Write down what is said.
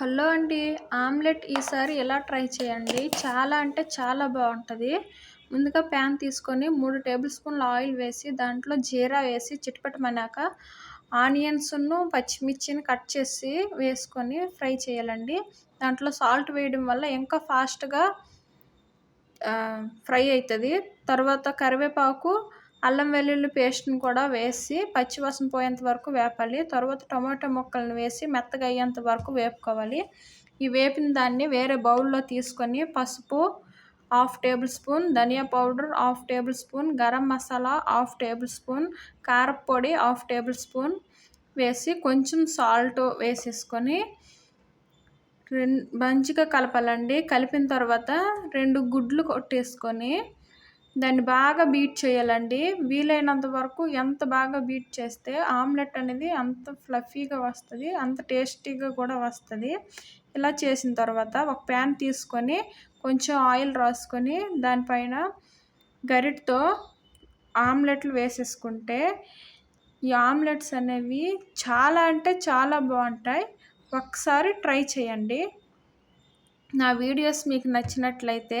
Hello అండి omelette ఈసారి ఎలా ట్రై చేయండి? చాలా అంటే చాలా బాగుంటుంది. ముందుగా ప్యాన్ తీసుకొని మూడు టేబుల్ స్పూన్ల ఆయిల్ వేసి దాంట్లో జీరా వేసి చిటపటమన్నాక ఆనియన్స్ను పచ్చిమిర్చిని కట్ చేసి వేసుకొని ఫ్రై చేయాలండి. దాంట్లో సాల్ట్ వేయడం వల్ల ఇంకా ఫాస్ట్గా ఫ్రై అవుతుంది తర్వాత కరివేపాకు అల్లం వెల్లుల్లి పేస్ట్ని కూడా వేసి పచ్చివాసన పోయేంత వరకు వేపాలి. తర్వాత టమాటో ముక్కలను వేసి మెత్తగా అయ్యేంత వరకు వేపుకోవాలి. ఈ వేపిన దాన్ని వేరే బౌల్లో తీసుకొని పసుపు హాఫ్ టేబుల్ స్పూన్ ధనియా powder half table spoon garam masala half table spoon కారపొడి హాఫ్ టేబుల్ స్పూన్ వేసి కొంచెం సాల్ట్ వేసేసుకొని రెండు మంచిగా కలపాలండి. కలిపిన తర్వాత రెండు గుడ్లు కొట్టేసుకొని దాన్ని బాగా బీట్ చేయాలండి. వీలైనంత వరకు ఎంత బాగా బీట్ చేస్తే ఆమ్లెట్ అనేది అంత ఫ్లఫీగా వస్తుంది అంత టేస్టీగా కూడా వస్తుంది. ఇలా చేసిన తర్వాత ఒక ప్యాన్ తీసుకొని కొంచెం ఆయిల్ రాసుకొని దానిపైన గరిటతో ఆమ్లెట్లు వేసేసుకుంటే ఈ ఆమ్లెట్స్ అనేవి చాలా అంటే చాలా బాగుంటాయి. ఒకసారి ట్రై చేయండి. నా వీడియోస్ మీకు నచ్చినట్లయితే